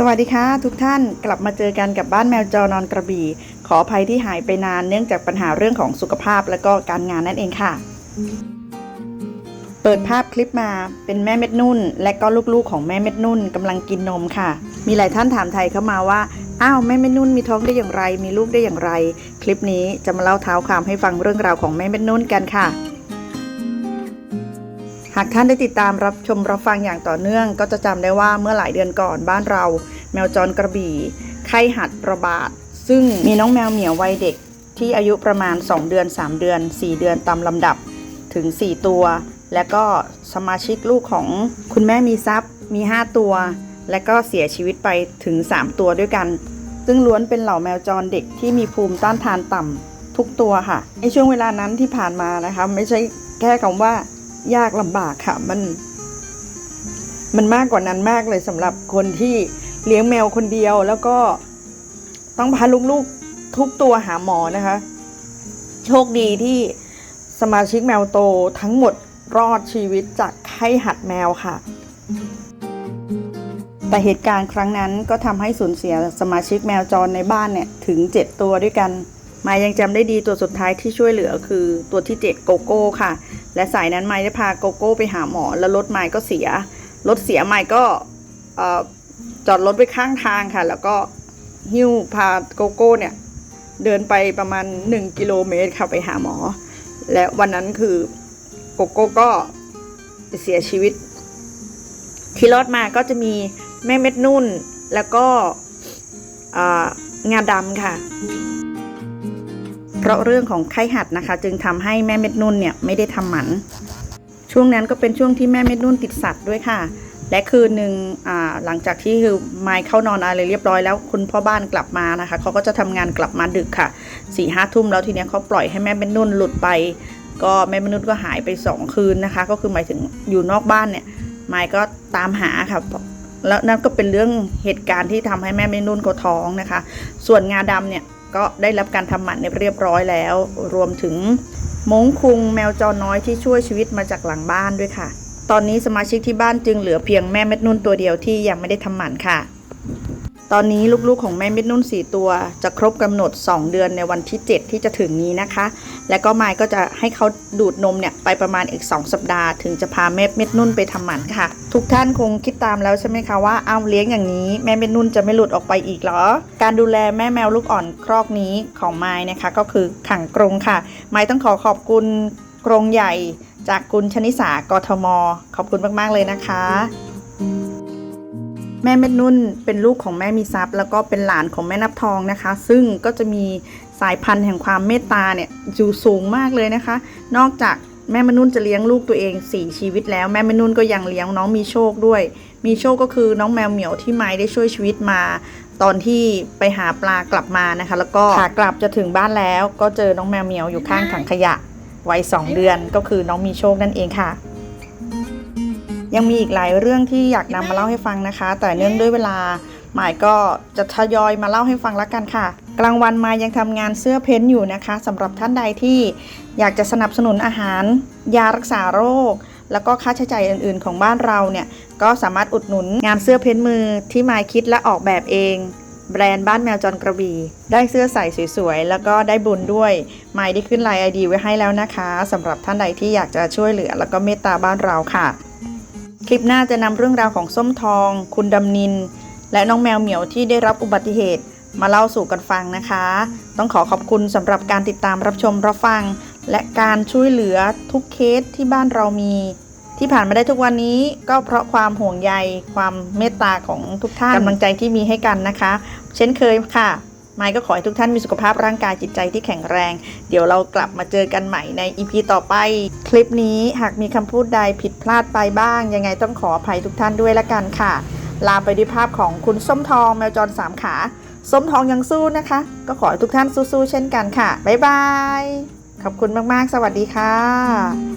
สวัสดีค่ะ ทุกท่านกลับมาเจอกันกับบ้านแมวจอนอนกระบี่ ขออภัยที่หายไปนานเนื่องจากปัญหาเรื่องของสุขภาพและก็การงานนั่นเองค่ะ เปิดภาพคลิปมาเป็นแม่เม็ดนุ่น และก็ลูกๆของแม่เม็ดนุ่นกำลังกินนมค่ะ มีหลายท่านถามไทยเข้ามาว่าอ้าวแม่เม็ดนุ่นมีท้องได้อย่างไร มีลูกได้อย่างไร คลิปนี้จะมาเล่าเท้าความให้ฟังเรื่องราวของแม่เม็ดนุ่นกันค่ะ หากท่านได้ติดตามรับชมรับฟังอย่างต่อเนื่อง ก็จะจำได้ว่าเมื่อหลายเดือนก่อนบ้านเรา แมวจรกระบี่ ไข้หัดระบาด ซึ่งมีน้องแมวเหมียววัยเด็ก ที่อายุประมาณ 2 เดือน 3 เดือน 4 เดือนตามลำดับถึง 4 ตัว และก็สมาชิกลูกของคุณแม่มีทรัพย์มี 5 ตัว และก็เสียชีวิตไปถึง 3 ตัวด้วยกัน ซึ่งล้วนเป็นเหล่าแมวจรเด็กที่มีภูมิต้านทานต่ำทุกตัวค่ะ ในช่วงเวลานั้นที่ผ่านมานะคะ ไม่ใช่แค่คำว่า ยากลำบากค่ะ มัน มันมากกว่านั้นมากเลยสำหรับคนที่เลี้ยงแมวคนเดียวแล้วก็ต้องพาลูกๆทุกตัวหาหมอนะคะ โชคดีที่สมาชิกแมวโตทั้งหมดรอดชีวิตจากไข้หัดแมวค่ะ แต่เหตุการณ์ครั้งนั้นก็ทำให้สูญเสียสมาชิกแมวจรในบ้านเนี่ย ถึง 7 ตัวด้วยกัน มายยังจำได้ดีตัวสุดท้ายที่ช่วยเหลือคือตัวที่ 7 โกโก้ค่ะ และสายนั้นมายได้พาโกโก้ไปหาหมอ แล้วรถมายก็เสีย รถเสียมายก็จอดรถไว้ข้างทางค่ะ แล้วก็หิ้วพาโกโก้เนี่ยเดินไปประมาณ 1 กิโลเมตรค่ะไปหาหมอ และวันนั้นคือโกโก้ก็เสียชีวิต ที่รอดมาก็จะมีแม่เม็ดนุ่นแล้วก็งาดำค่ะ เพราะเรื่องของไข้หัดนะคะ จึงทำให้แม่เม็ดนุ่นเนี่ยไม่ได้ทำหมัน ช่วงนั้นก็เป็นช่วงที่แม่เม็ดนุ่นติดสัตว์ด้วยค่ะ และคืนหนึ่งหลังจากที่คือไมค์เข้านอนอะไรเรียบร้อยแล้วคุณพ่อบ้านกลับมานะคะเขาก็จะทำงานกลับมาดึกค่ะสี่ห้าทุ่มแล้วทีเนี้ยเขาปล่อยให้แม่เม็ดนุ่นหลุดไป ก็แม่เม็ดนุ่นก็หายไปสองคืนนะคะ ก็คือหมายถึงอยู่นอกบ้านเนี่ยไมค์ก็ตามหาค่ะแล้วนั่นก็เป็นเรื่องเหตุการณ์ที่ทำให้แม่เม็ดนุ่นเขาท้องนะคะ ส่วนงาดำเนี่ย ก็ได้รับการทำหมันเรียบร้อยแล้ว รวมถึงมงคุงแมวจอน้อยที่ช่วยชีวิตมาจากหลังบ้านด้วยค่ะ ตอนนี้สมาชิกที่บ้านจึงเหลือเพียงแม่เม็ดนุ่นตัวเดียวที่ยังไม่ได้ทำหมันค่ะ ตอนนี้ลูกๆของแม่เม็ดนุ่น 4 ตัว จะครบกำหนด 2 เดือนในวันที่ 7 ที่จะถึงนี้นะคะ และก็มายก็จะให้เขาดูดนมเนี่ยไปประมาณอีก 2 สัปดาห์ ถึงจะพาแม่เม็ดนุ่นไปทำหมันค่ะ ทุกท่านคงคิดตามแล้วใช่ไหมคะว่าเอาวเลี้ยงอย่างนี้แม่เม็ดนุ่นจะไม่หลุดออกไปอีกเหรอ การดูแลแม่แมวลูกอ่อนครอกนี้ของมายนะคะก็คือขังกรงค่ะมายต้องขอขอบคุณกรงใหญ่ จากคุณชนิสากทม ขอบคุณมากๆเลยนะคะ แม่เม็ดนุ่นเป็นลูกของแม่มีทรัพย์ แล้วก็เป็นหลานของแม่นับทองนะคะ ซึ่งก็จะมีสายพันธุ์แห่งความเมตตาเนี่ยอยู่สูงมากเลยนะคะ นอกจากแม่มนุ่นจะเลี้ยงลูกตัวเอง 4 ชีวิตแล้วแม่มนุ่นก็ยังเลี้ยงน้องมีโชคด้วย มีโชคก็คือน้องแมวเหมียวที่ไม้ได้ช่วยชีวิตมา ตอนที่ไปหาปลากลับมานะคะ แล้วก็ขากลับจะถึงบ้านแล้ว ก็เจอน้องแมวเหมียวอยู่ข้างถังขยะวัย2เดือนก็คือน้องมีโชคนั่นเองค่ะ ยังมีอีกหลายเรื่องที่อยากนำมาเล่าให้ฟังนะคะ แต่เนื่องด้วยเวลาหมายก็จะทยอยมาเล่าให้ฟังล้วกันค่ะ กลางวันมายังทำงานเสื้อเพ้นท์อยู่นะคะสำหรับท่านใดที่อยากจะสนับสนุนอาหาร ยารักษาโรค แล้วก็ค่าใช้จ่ายอื่น ๆ ของบ้านเราเนี่ยก็สามารถอุดหนุนงานเสื้อเพ้นท์มือที่มายคิดและออกแบบเองแบรนด์บ้านแมวจรกระบี่ได้เสื้อใส่สวยๆ แล้วก็ได้บุญด้วยหมายได้ขึ้นไลน์ไอดีไว้ให้แล้วนะคะสำหรับท่านใดที่อยากจะช่วยเหลือ แล้วก็เมตตาบ้านเราค่ะ คลิปหน้าจะนำเรื่องราวของส้มทอง คุณดำนิน และน้องแมวเหมียวที่ได้รับอุบัติเหตุ มาเล่าสู่กันฟังนะคะ ต้องขอขอบคุณสำหรับการติดตามรับชมรับฟัง และการช่วยเหลือทุกเคสที่บ้านเรามี ที่ผ่านมาได้ทุกวันนี้ก็เพราะความห่วงใย ความเมตตาของทุกท่านกำลังใจที่มีให้กันนะคะ เช่นเคยค่ะ ไมค์ก็ขอให้ทุกท่านมีสุขภาพร่างกายจิตใจที่แข็งแรง เดี๋ยวเรากลับมาเจอกันใหม่ใน EP ต่อไป คลิปนี้หากมีคำพูดใดผิดพลาดไปบ้าง ยังไงต้องขออภัยทุกท่านด้วยละกันค่ะ ลาไปด้วยภาพของคุณส้มทองแมวจรสามขาส้มทองยังสู้นะคะ ก็ขอให้ทุกท่านสู้ๆเช่นกันค่ะบ๊ายบายขอบคุณมากๆ สวัสดีค่ะ